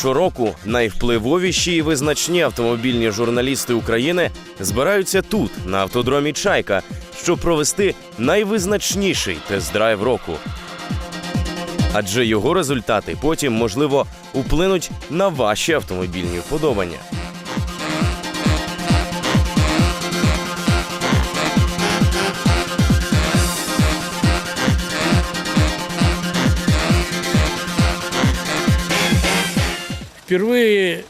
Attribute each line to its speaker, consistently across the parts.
Speaker 1: Щороку найвпливовіші і визначні автомобільні журналісти України збираються тут, на автодромі Чайка, щоб провести найвизначніший тест-драйв року. Адже його результати потім, можливо, вплинуть на ваші автомобільні вподобання.
Speaker 2: Впервые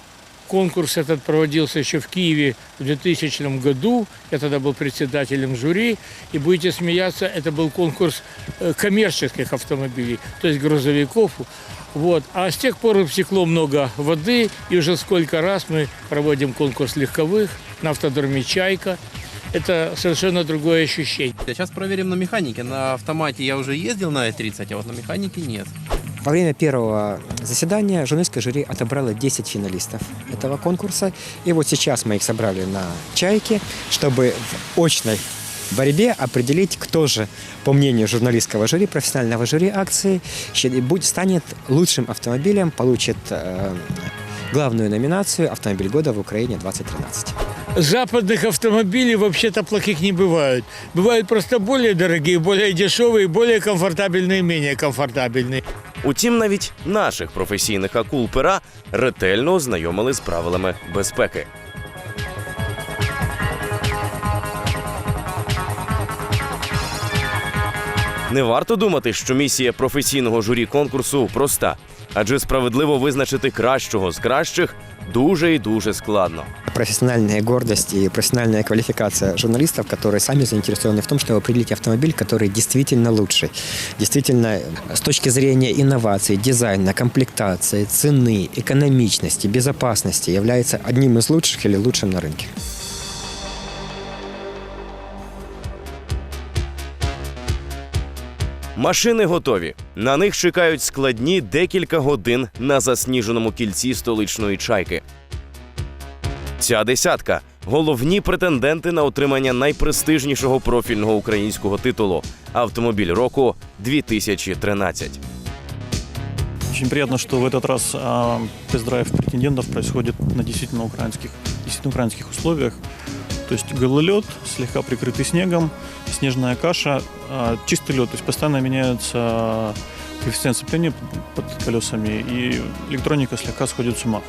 Speaker 2: конкурс этот проводился еще в Киеве в 2000 году. Я тогда был председателем жюри. И будете смеяться, это был конкурс э, коммерческих автомобилей, то есть грузовиков. Вот. А с тех пор стекло много воды, и уже сколько раз мы проводим конкурс легковых на автодроме «Чайка». Это совершенно другое ощущение.
Speaker 3: Сейчас проверим на механике. На автомате я уже ездил на i30, а вот на механике нет.
Speaker 4: Во время первого заседания журналистское жюри отобрало 10 финалистов этого конкурса. И вот сейчас мы их собрали на «Чайке», чтобы в очной борьбе определить, кто же, по мнению журналистского жюри, профессионального жюри акции, будь- станет лучшим автомобилем, получит э, главную номинацию «Автомобиль года в Украине 2013».
Speaker 2: Западных автомобилей вообще-то плохих не бывают. Бывают просто более дорогие, более дешевые, более комфортабельные, менее комфортабельные.
Speaker 1: Утім, навіть наших професійних акул пера ретельно ознайомили з правилами безпеки. Не варто думати, що місія професійного журі конкурсу проста, адже справедливо визначити кращого з кращих дуже і дуже складно.
Speaker 4: профессиональная гордость и профессиональная квалификация журналистов, которые сами заинтересованы в том, чтобы определить автомобиль, который действительно лучший. Действительно, с точки зрения инноваций, дизайна, комплектации, цены, экономичности, безопасности является одним из лучших или лучшим на рынке.
Speaker 1: Машини готові. На них чекають складні декілька годин на засніженому кільці столичної чайки. Ця десятка головні претенденти на отримання найпрестижнішого профільного українського титулу Автомобіль року 2013.
Speaker 5: Очень приятно, что в этот раз а, тест-драйв претендентов происходит на действительно украинских, действительно условиях. То есть гололед, слегка прикрытый снегом, снежная каша, а, чистый лед. То есть постоянно меняется коэффициент сцепления под колесами, и электроника слегка сходит с ума.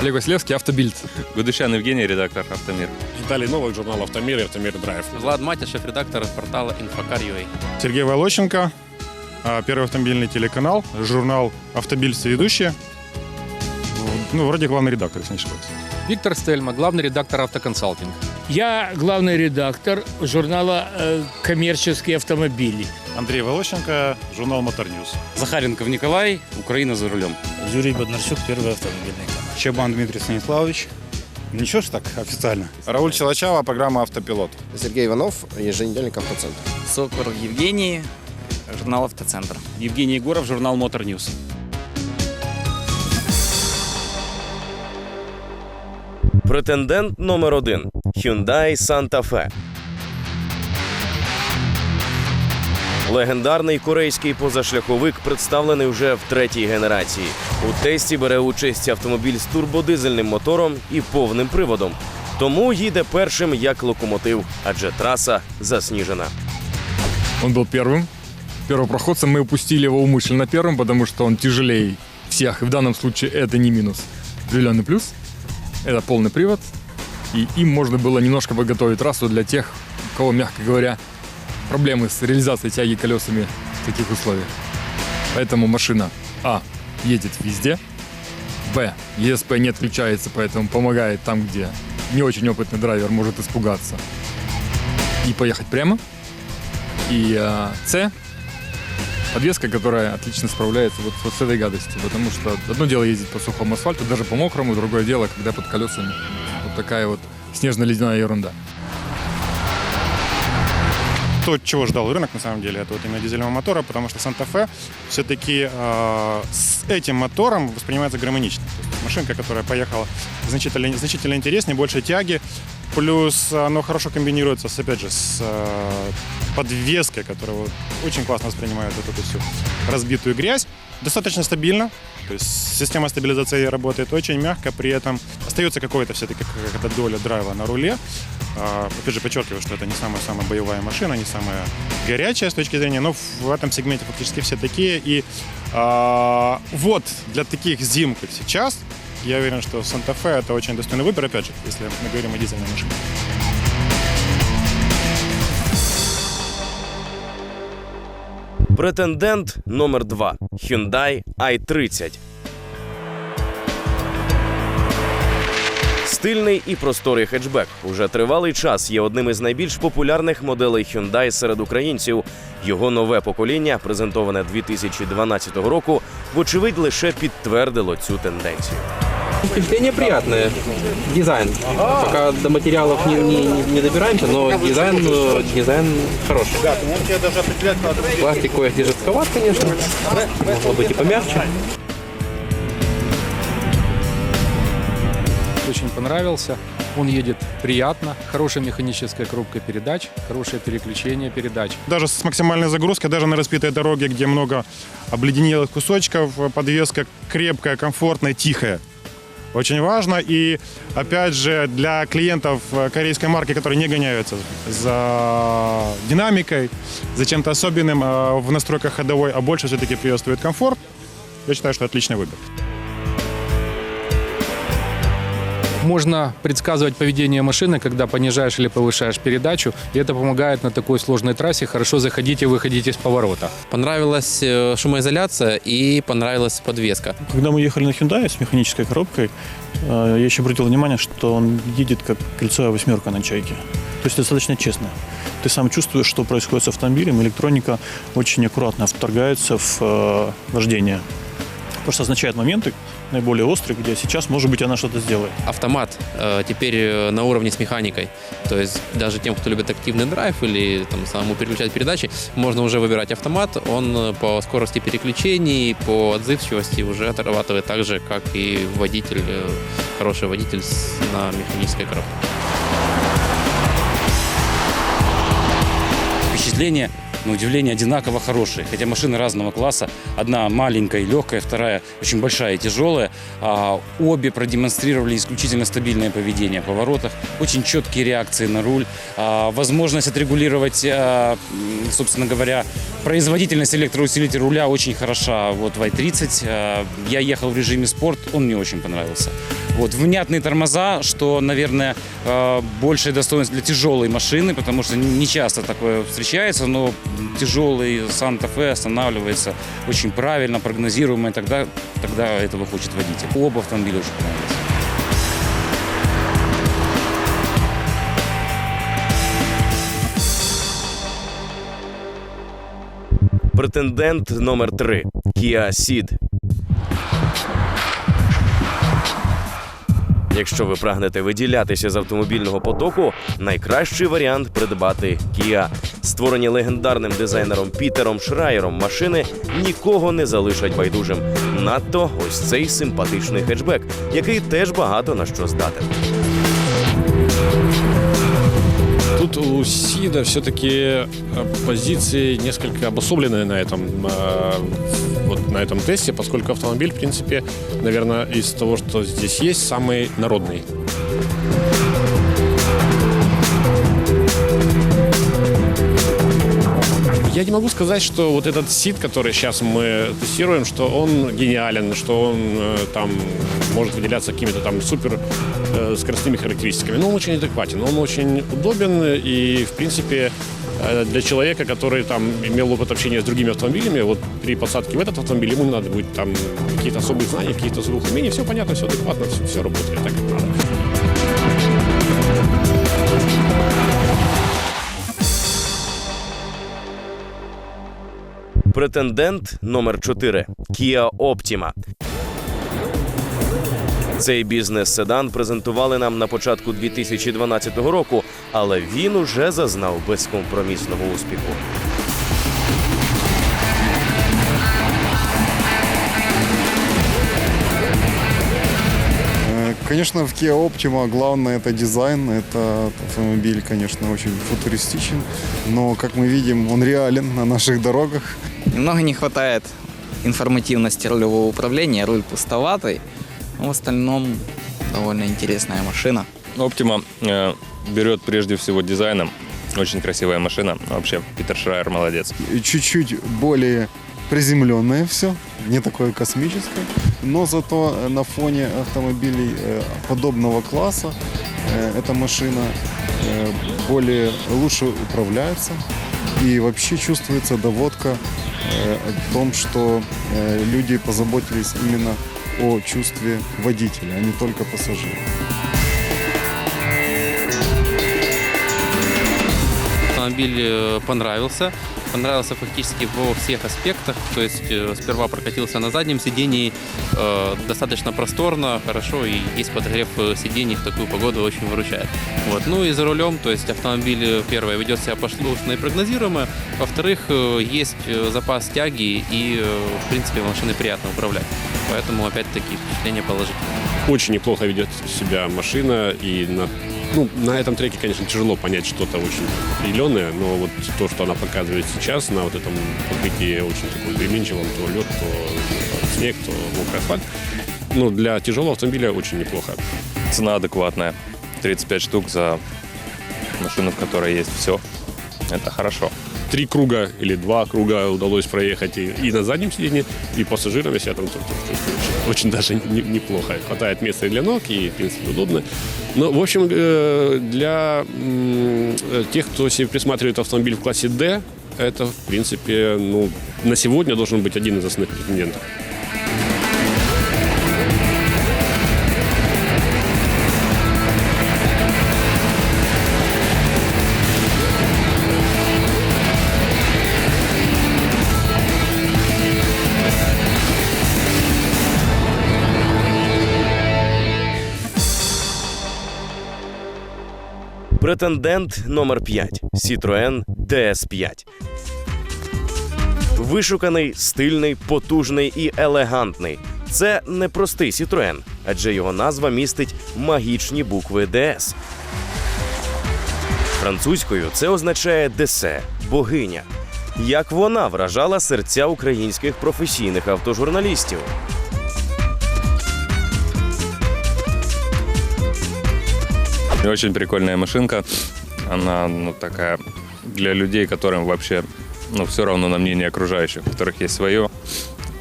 Speaker 6: Олег Василевский, Автобильд.
Speaker 7: Гудышян Евгений, редактор «Автомир».
Speaker 8: Виталий Новак, журнал «Автомир» и «Автомир Драйв».
Speaker 3: Влад Матя, шеф-редактор портала Infocar.ua.
Speaker 9: Сергей Волощенко, а, Первый автомобильный телеканал, журнал «Автобильд» ведущий. Ну, вроде главный редактор, если не ошибаюсь.
Speaker 6: Виктор Стельма, главный редактор «Автоконсалтинг».
Speaker 2: Я главный редактор журнала э, «Коммерческие автомобили».
Speaker 9: Андрей Волощенко, журнал «Мотор Ньюс».
Speaker 7: Захаренков Николай, Украина за рулем.
Speaker 10: Юрий Боднарчук, первый автомобильный канал.
Speaker 9: Чабан Дмитрий Станиславович. Ничего ж так официально.
Speaker 8: Рауль Челачава, программа «Автопилот».
Speaker 11: Сергей Иванов, еженедельник «Автоцентр».
Speaker 10: Сокор Евгений, журнал «Автоцентр».
Speaker 7: Евгений Егоров, журнал «Мотор Ньюс».
Speaker 1: Претендент номер один Hyundai Santa Fe. Легендарний корейський позашляховик представлений вже в третій генерації. У тесті бере участь автомобіль з турбодизельним мотором і повним приводом. Тому їде першим як локомотив, адже траса засніжена.
Speaker 6: Он был первым. Первопроходцем мы упустили его умышленно первым, потому что он тяжелее всех. И в данном случае это не минус. Определенный плюс. Это полный привод. И им можно было немножко подготовить трассу для тех, у кого, мягко говоря, проблемы с реализацией тяги колесами в таких условиях. Поэтому машина А едет везде. Б. ЕСП не отключается, поэтому помогает там, где не очень опытный драйвер может испугаться и поехать прямо. И э, С подвеска, которая отлично справляется вот, вот с этой гадостью. Потому что одно дело ездить по сухому асфальту, даже по мокрому, другое дело, когда под колесами вот такая вот снежно-ледяная ерунда.
Speaker 9: то, чего ждал рынок на самом деле, это вот именно дизельного мотора, потому что Санта-Фе все-таки с этим мотором воспринимается гармонично. Машинка, которая поехала значительно, значительно интереснее, больше тяги, плюс оно хорошо комбинируется, с, опять же, с э, подвеской, которая очень классно воспринимает вот эту всю разбитую грязь. Достаточно стабильно, то есть система стабилизации работает очень мягко, при этом остается какое-то все-таки какая-то доля драйва на руле. А, Опять же, подчеркиваю, что это не самая-самая боевая машина, не самая горячая с точки зрения, но в этом сегменте фактически все такие. И а, вот для таких зим, как сейчас, я уверен, что Санта-Фе это очень достойный выбор, опять же, если мы говорим о дизельной машине.
Speaker 1: Претендент номер 2 Hyundai i30. Стильний і просторий хетчбек уже тривалий час є одним із найбільш популярних моделей Hyundai серед українців. Його нове покоління, презентоване 2012 року, вочевидь лише підтвердило цю тенденцію.
Speaker 3: Впечатление приятное. Дизайн. Пока до материалов не, не, не добираемся, но дизайн, э, дизайн хороший. Пластик кое-где жестковат, конечно. Могло быть и помягче.
Speaker 12: очень понравился. Он едет приятно, хорошая механическая коробка передач, хорошее переключение передач.
Speaker 9: Даже с максимальной загрузкой, даже на распитой дороге, где много обледенелых кусочков, подвеска крепкая, комфортная, тихая. Очень важно. И, опять же, для клиентов э, корейской марки, которые не гоняются за динамикой, за чем-то особенным э, в настройках ходовой, а больше все-таки приветствует комфорт, я считаю, что отличный выбор.
Speaker 12: Можно предсказывать поведение машины, когда понижаешь или повышаешь передачу, и это помогает на такой сложной трассе хорошо заходить и выходить из поворота.
Speaker 3: Понравилась э, шумоизоляция и понравилась подвеска.
Speaker 5: Когда мы ехали на Hyundai с механической коробкой, э, я еще обратил внимание, что он едет как кольцевая восьмерка на чайке. То есть достаточно честно. Ты сам чувствуешь, что происходит с автомобилем. Электроника очень аккуратно вторгается в э, вождение. Что означает моменты наиболее острые, где сейчас, может быть, она что-то сделает.
Speaker 3: Автомат э, теперь э, на уровне с механикой. То есть даже тем, кто любит активный драйв или там, самому переключать передачи, можно уже выбирать автомат. Он э, по скорости переключений, по отзывчивости уже отрабатывает так же, как и водитель, э, хороший водитель с- на механической коробке.
Speaker 7: Впечатление, на удивление, одинаково хорошие. Хотя машины разного класса. Одна маленькая и легкая, вторая очень большая и тяжелая. А обе продемонстрировали исключительно стабильное поведение в поворотах. Очень четкие реакции на руль. А, возможность отрегулировать, а, собственно говоря, производительность электроусилителя руля очень хороша. Вот в i30 а, я ехал в режиме спорт, он мне очень понравился. Вот, внятные тормоза, что, наверное, э, большая достоинность для тяжелой машины, потому что не часто такое встречается, но тяжелый Санта-Фе останавливается очень правильно, прогнозируемо, и тогда, тогда этого хочет водитель. Оба автомобиля очень понравились.
Speaker 1: Претендент номер 3 Kia Ceed. Якщо ви прагнете виділятися з автомобільного потоку, найкращий варіант придбати Kia. Створені легендарним дизайнером Пітером Шрайером машини нікого не залишать байдужим. Надто ось цей симпатичний хетчбек, який теж багато на що здатен.
Speaker 8: Тут у Сида все-таки позиции несколько обособленные на этом, э, вот на этом тесте, поскольку автомобиль, в принципе, наверное, из того, что здесь есть, самый народный. Я не могу сказать, что вот этот сид, который сейчас мы тестируем, что он гениален, что он э, там может выделяться какими-то там супер э, скоростными характеристиками. Но он очень адекватен, он очень удобен и, в принципе, э, для человека, который там имел опыт общения с другими автомобилями, вот при посадке в этот автомобиль ему не надо будет там какие-то особые знания, какие-то особых умений, все понятно, все адекватно, все, все работает так, как надо.
Speaker 1: Претендент номер 4 Kia Optima. Цей бізнес-седан презентували нам на початку 2012 року, але він уже зазнав безкомпромісного успіху.
Speaker 9: Э, Конечно, в Kia Optima главное это дизайн. Это автомобиль, конечно, очень футуристичен. Но, как мы видим, он реален на наших дорогах.
Speaker 10: Немного не хватает информативности рулевого управления, руль пустоватый. Но в остальном довольно интересная машина.
Speaker 13: Optima э, берет прежде всего дизайном. Очень красивая машина. Вообще, Питер Шрайер молодец.
Speaker 9: Чуть-чуть более приземленное все, не такое космическое. Но зато э, на фоне автомобилей э, подобного класса эта машина более лучше управляется. И вообще чувствуется доводка э, о том, что э, люди позаботились именно о чувстве водителя, а не только пассажира.
Speaker 3: Автомобиль э, понравился. Понравился фактически во всех аспектах. То есть э, сперва прокатился на заднем сидении, э, достаточно просторно, хорошо, и есть подогрев э, сидений в такую погоду очень выручает. Вот. Ну и за рулем, то есть автомобиль, э, первое, ведет себя послушно и прогнозируемо. Во-вторых, есть запас тяги и, в принципе, машиной приятно управлять. Поэтому, опять-таки, впечатление положительное.
Speaker 8: Очень неплохо ведет себя машина, и на, ну, на этом треке, конечно, тяжело понять что-то очень определенное, но вот то, что она показывает сейчас на вот этом покрытии очень таком переменчивом, то лед, то снег, то мокрый асфальт, ну, для тяжелого автомобиля очень неплохо.
Speaker 13: Цена адекватная. 35 штук за машину, в которой есть все. Это хорошо.
Speaker 8: Три круга или два круга удалось проехать и, и на заднем сиденье, и пассажирам, я там чувствую, очень, даже не- неплохо. Хватает места и для ног, и, в принципе, удобно. Но, в общем, э, для тех, кто себе присматривает автомобиль в классе D, это, в принципе, ну, на сегодня должен быть один из основных претендентов.
Speaker 1: Претендент номер 5 Citroën DS5. Вишуканий, стильний, потужний і елегантний. Це не простий Citroën, адже його назва містить магічні букви DS. Французькою це означає десе богиня. Як вона вражала серця українських професійних автожурналістів.
Speaker 13: Очень прикольная машинка. Она ну, такая для людей, которым вообще ну, все равно на мнение окружающих, у которых есть свое.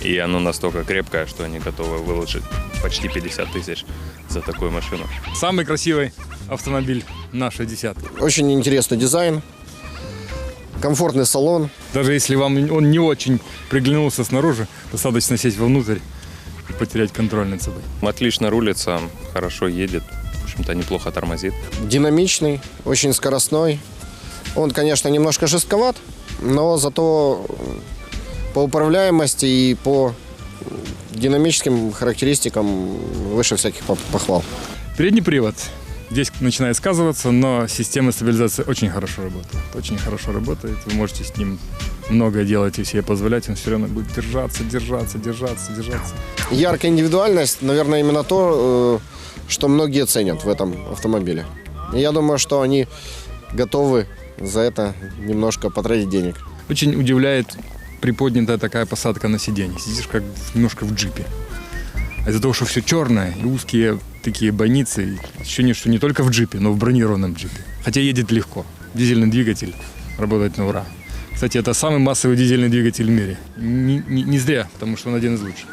Speaker 13: И оно настолько крепкое, что они готовы выложить почти 50 тысяч за такую машину.
Speaker 6: Самый красивый автомобиль на 60.
Speaker 11: Очень интересный дизайн, комфортный салон.
Speaker 6: Даже если вам он не очень приглянулся снаружи, достаточно сесть вовнутрь и потерять контроль над собой.
Speaker 13: Отлично рулится, хорошо едет, общем-то неплохо тормозит.
Speaker 11: Динамичный, очень скоростной. Он, конечно, немножко жестковат, но зато по управляемости и по динамическим характеристикам выше всяких пох- похвал.
Speaker 6: Передний привод. Здесь начинает сказываться, но система стабилизации очень хорошо работает. Очень хорошо работает. Вы можете с ним многое делать и себе позволять, он все равно будет держаться, держаться, держаться, держаться.
Speaker 11: Яркая индивидуальность, наверное, именно то, э, что многие ценят в этом автомобиле. И я думаю, что они готовы за это немножко потратить денег.
Speaker 6: Очень удивляет приподнятая такая посадка на сиденье. Сидишь как немножко в джипе. Из-за того, что все черное и узкие такие бойницы, ощущение, что не только в джипе, но в бронированном джипе. Хотя едет легко. Дизельный двигатель работает на ура. Кстати, это самый массовый дизельный двигатель в мире. Не, не- не зря, потому что он один из лучших.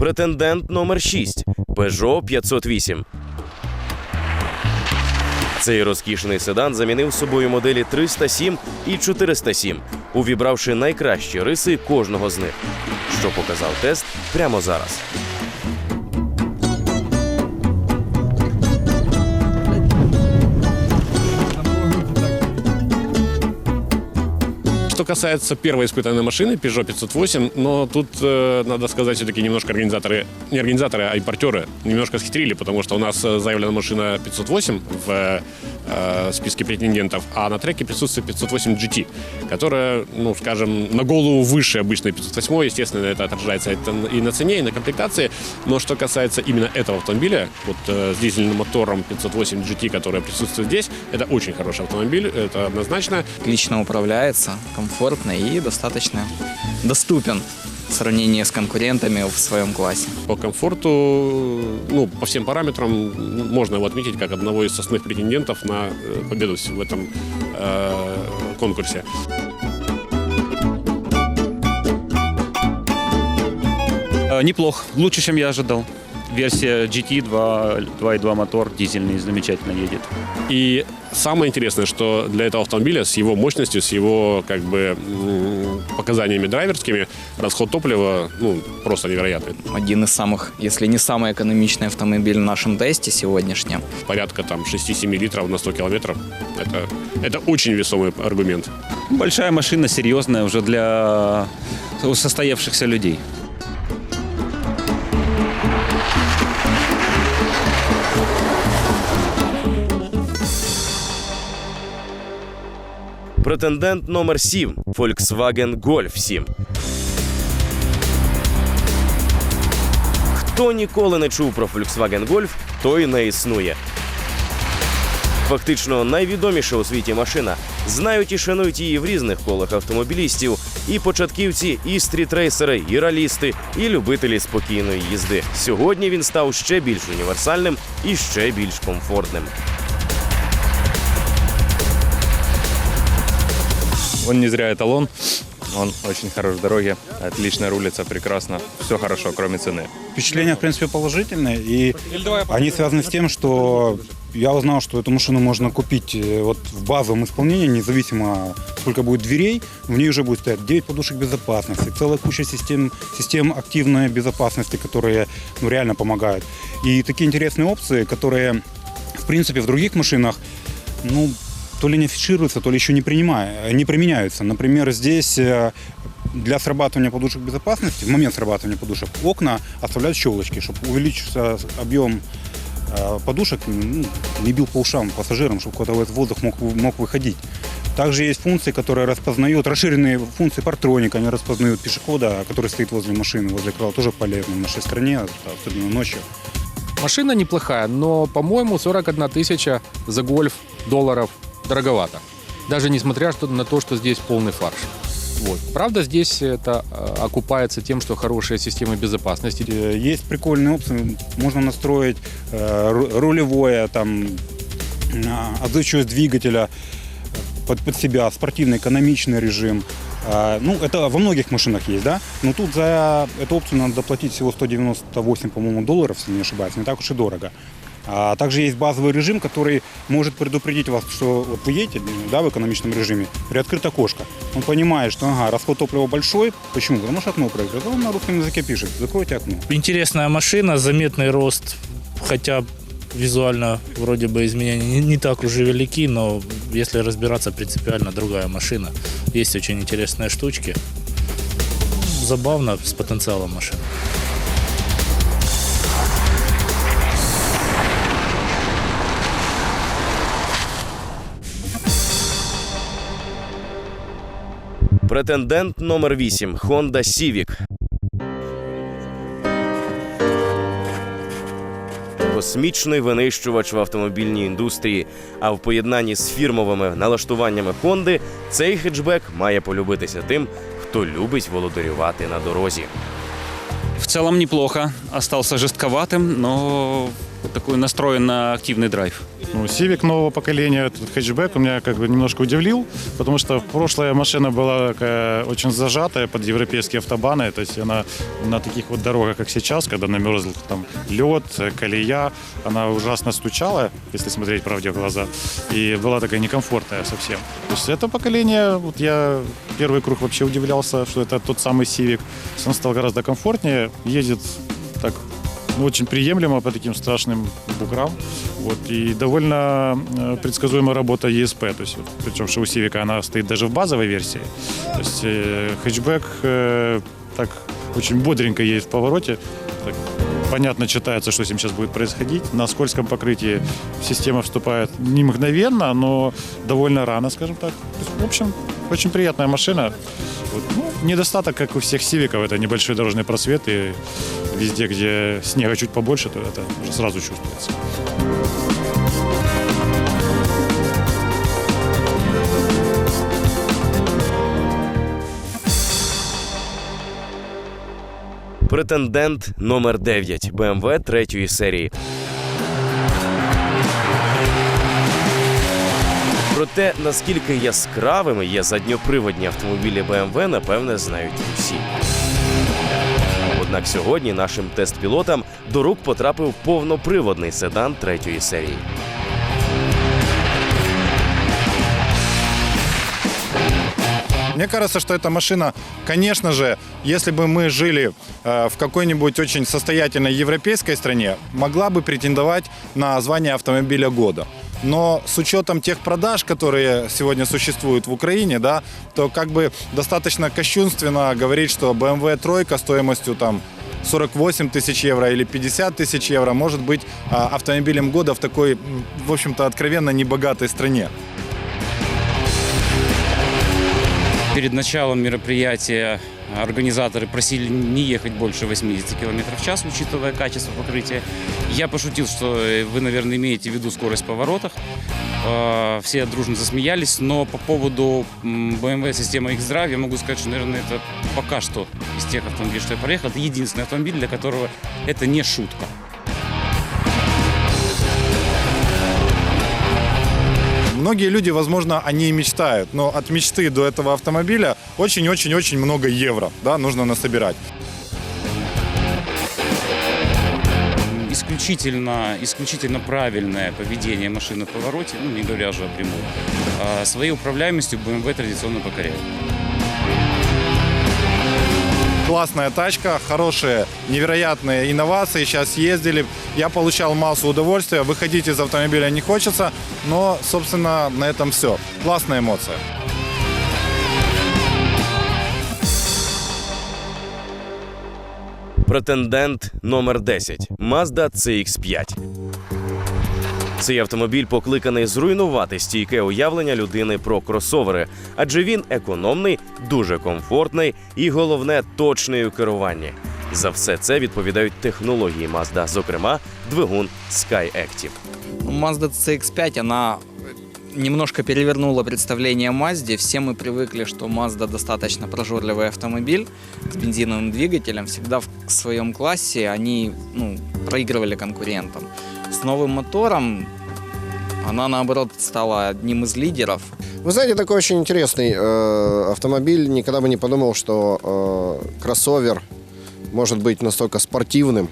Speaker 1: Претендент номер 6 Peugeot 508. Цей розкішний седан замінив собою моделі 307 і 407, увібравши найкращі риси кожного з них, що показав тест прямо зараз.
Speaker 8: Что касается первой испытанной машины Peugeot 508, но тут э, надо сказать все-таки немножко организаторы, не организаторы, а импортеры немножко схитрили, потому что у нас э, заявлена машина 508 в э, списке претендентов, а на треке присутствует 508 GT, которая, ну, скажем, на голову выше обычной 508, естественно, это отражается и на цене, и на комплектации, но что касается именно этого автомобиля, вот э, с дизельным мотором 508 GT, который присутствует здесь, это очень хороший автомобиль, это однозначно.
Speaker 10: Отлично управляется, комфортно и достаточно доступен в сравнении с конкурентами в своем классе.
Speaker 8: По комфорту, ну, по всем параметрам можно его отметить как одного из основных претендентов на э, победу в этом э, конкурсе.
Speaker 14: Э, Неплохо, лучше, чем я ожидал. Версия GT 2, 2.2 мотор дизельный замечательно едет.
Speaker 8: И самое интересное, что для этого автомобиля с его мощностью, с его как бы показаниями драйверскими, расход топлива ну, просто невероятный.
Speaker 10: Один из самых, если не самый экономичный автомобиль в нашем тесте сегодняшнем.
Speaker 8: Порядка там 6-7 литров на 100 километров. Это, это очень весомый аргумент.
Speaker 14: Большая машина, серьезная уже для состоявшихся людей.
Speaker 1: Претендент номер 7 Volkswagen Golf 7. Хто ніколи не чув про Volkswagen Golf, той не існує. Фактично найвідоміша у світі машина. Знають і шанують її в різних колах автомобілістів, і початківці, і стрітрейсери, і ралісти, і любителі спокійної їзди. Сьогодні він став ще більш універсальним і ще більш комфортним.
Speaker 13: Он не зря эталон. Он очень хорош в дороге, отлично рулится, прекрасно. Все хорошо, кроме цены.
Speaker 15: Впечатления, в принципе, положительные, и они связаны с тем, что я узнал, что эту машину можно купить э, вот в базовом исполнении, независимо сколько будет дверей, в ней уже будет стоять 9 подушек безопасности, целая куча систем, систем активной безопасности, которые ну, реально помогают. И такие интересные опции, которые, в принципе, в других машинах, ну, то ли не афишируются, то ли еще не, принимая, не применяются. Например, здесь э, для срабатывания подушек безопасности, в момент срабатывания подушек, окна оставляют щелочки, чтобы увеличился объем э, подушек, ну, не бил по ушам пассажирам, чтобы куда-то воздух мог, мог выходить. Также есть функции, которые распознают, расширенные функции партроника, они распознают пешехода, который стоит возле машины, возле крыла, тоже полезно в нашей стране, особенно ночью.
Speaker 12: Машина неплохая, но, по-моему, 41 тысяча за гольф долларов дороговато. Даже несмотря на то, что здесь полный фарш. Вот. Правда, здесь это э, окупается тем, что хорошая система безопасности.
Speaker 15: Э, Есть прикольные опции, можно настроить э, ру- рулевое, там, отзывчивость двигателя под, под себя, спортивный, экономичный режим. Ну, это во многих машинах есть, да? Но тут за эту опцию надо доплатить всего 198, по-моему, долларов, если не ошибаюсь, не так уж и дорого. А также есть базовый режим, который может предупредить вас, что вот вы едете да, в экономичном режиме, приоткрыто окошко. Он понимает, что ага, расход топлива большой. Почему? Потому что окно проигрывает. Он на русском языке пишет, закройте окно.
Speaker 16: Интересная машина, заметный рост, хотя визуально вроде бы изменения не, не так уже велики, но если разбираться, принципиально другая машина. Есть очень интересные штучки. Забавно, с потенциалом машина.
Speaker 1: Претендент номер 8 Honda Civic. Космічний винищувач в автомобільній індустрії. А в поєднанні з фірмовими налаштуваннями Honda цей хетчбек має полюбитися тим, хто любить володарювати на дорозі.
Speaker 14: В целом неплохо. Остался жестковатым, но такой настроен на активный драйв.
Speaker 15: Ну, Civic нового поколения, этот хэтчбэк меня как бы немножко удивил, потому что прошлая машина была такая очень зажатая под европейские автобаны, то есть она на таких вот дорогах, как сейчас, когда намерзл там лед, колея, она ужасно стучала, если смотреть правде в глаза, и была такая некомфортная совсем. То есть это поколение, вот я первый круг вообще удивлялся, что это тот самый Civic, он стал гораздо комфортнее, едет так
Speaker 9: ну, очень приемлемо по таким страшным буграм. Вот, и довольно э, предсказуемая работа ESP. То есть, вот, причем что у Civic она стоит даже в базовой версии. То есть э, хэтчбэк э, так очень бодренько едет в повороте. Так, понятно читается, что с ним сейчас будет происходить. На скользком покрытии система вступает не мгновенно, но довольно рано, скажем так. То есть, в общем, очень приятная машина. Вот, ну, недостаток, как у всех сивиков, это небольшой дорожный просвет, и везде, где снега чуть побольше, то это уже сразу чувствуется.
Speaker 1: Претендент номер 9 BMW третьої серії. Про те, наскільки яскравими є задньоприводні автомобілі BMW, напевне, знають усі. Однак сьогодні нашим тест-пілотам до рук потрапив повноприводний седан третьої серії.
Speaker 17: Мне кажется, что эта машина, конечно же, если бы мы жили э, в какой-нибудь очень состоятельной европейской стране, могла бы претендовать на звание автомобиля года. Но с учетом тех продаж, которые сегодня существуют в Украине, да, то как бы достаточно кощунственно говорить, что BMW тройка стоимостью там 48 тысяч евро или 50 тысяч евро может быть а, автомобилем года в такой, в общем-то, откровенно небогатой стране.
Speaker 7: Перед началом мероприятия организаторы просили не ехать больше 80 км в час, учитывая качество покрытия. Я пошутил, что вы, наверное, имеете в виду скорость в поворотах. Все дружно засмеялись, но по поводу BMW системы X-Drive я могу сказать, что, наверное, это пока что из тех автомобилей, что я проехал, это единственный автомобиль, для которого это не шутка.
Speaker 17: Многие люди, возможно, они и мечтают, но от мечты до этого автомобиля очень-очень-очень много евро, да, нужно насобирать.
Speaker 7: исключительно, исключительно правильное поведение машины в повороте, ну, не говоря уже о прямой, а своей управляемостью BMW традиционно покоряет.
Speaker 17: Классная тачка, хорошие, невероятные инновации. Сейчас ездили, я получал массу удовольствия. Выходить из автомобиля не хочется, но, собственно, на этом все. Классная эмоция.
Speaker 1: Претендент номер 10 Mazda CX-5. Цей автомобіль покликаний зруйнувати стійке уявлення людини про кросовери, адже він економний, дуже комфортний і головне точний у керуванні. За все це відповідають технології Mazda, зокрема двигун SkyActiv.
Speaker 10: Mazda CX-5, она немножко перевернула представление о Mazda. Все мы привыкли, что Mazda достаточно прожорливый автомобиль с бензиновым двигателем. Всегда в своем классе они ну, проигрывали конкурентам. С новым мотором она, наоборот, стала одним из лидеров.
Speaker 11: Вы знаете, такой очень интересный э, автомобиль. Никогда бы не подумал, что э, кроссовер может быть настолько спортивным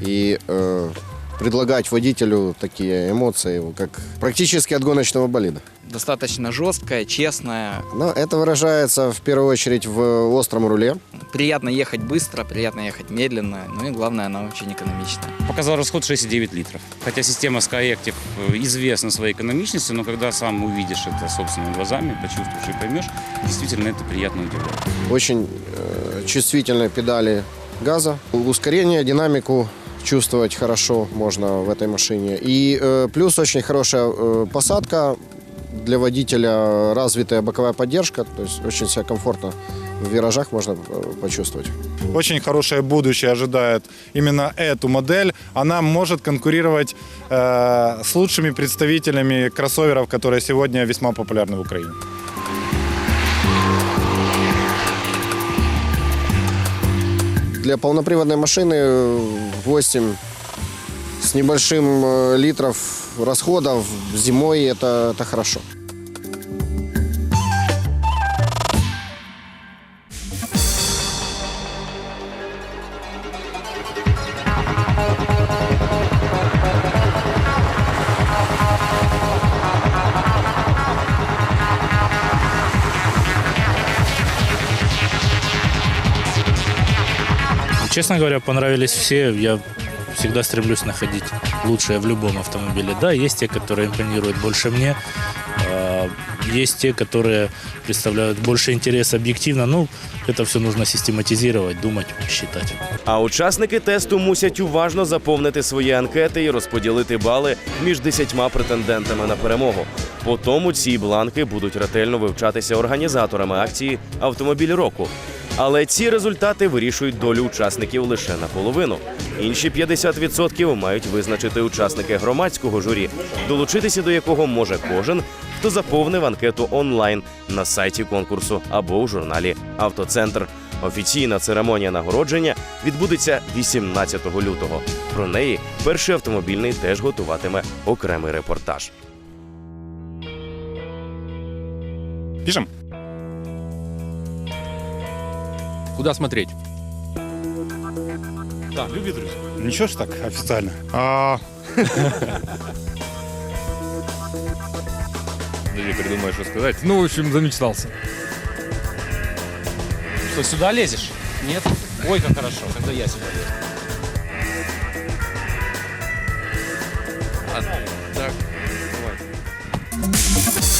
Speaker 11: и э, предлагать водителю такие эмоции, как практически от гоночного болида.
Speaker 10: Достаточно жесткая, честная.
Speaker 11: Но это выражается в первую очередь в остром руле.
Speaker 10: Приятно ехать быстро, приятно ехать медленно. Ну и главное, она очень экономичная.
Speaker 7: Показал расход 6,9 литров. Хотя система SkyActiv э, известна своей экономичностью, но когда сам увидишь это собственными глазами, почувствуешь и поймешь, действительно это приятно удивляет.
Speaker 11: Очень э, чувствительные педали газа. Ускорение, динамику чувствовать хорошо можно в этой машине. И э, плюс очень хорошая э, посадка для водителя, развитая боковая поддержка. То есть очень себя комфортно в виражах можно э, почувствовать.
Speaker 17: Очень хорошее будущее ожидает именно эту модель. Она может конкурировать э, с лучшими представителями кроссоверов, которые сегодня весьма популярны в Украине.
Speaker 11: Для полноприводной машины э, 8 с небольшим э, литров расходов зимой это, это хорошо.
Speaker 16: Честно говоря, понравились все. Я всегда стремлюсь находить лучшее в любом автомобиле. Да, есть те, которые импонируют больше мне, а, есть те, которые представляют больше интереса объективно. Ну, это все нужно систематизировать, думать, считать.
Speaker 1: А учасники тесту мусять уважно заповнити свої анкети і розподілити бали між десятьма претендентами на перемогу. По тому ці бланки будуть ретельно вивчатися організаторами акції Автомобіль року. Але ці результати вирішують долю учасників лише наполовину. Інші 50% мають визначити учасники громадського журі, долучитися до якого може кожен, хто заповнив анкету онлайн на сайті конкурсу або у журналі Автоцентр. Офіційна церемонія нагородження відбудеться 18 лютого. Про неї перший автомобільний теж готуватиме окремий репортаж.
Speaker 9: Пишем?
Speaker 12: Куда смотреть?
Speaker 9: Да, любит друзья. Ничего ж так официально. А,
Speaker 6: Даже придумаешь, что сказать. Ну, в общем, замечтался.
Speaker 7: Что, сюда лезешь? Нет? Ой, как хорошо, когда я сюда лезу.
Speaker 3: А, так, давай.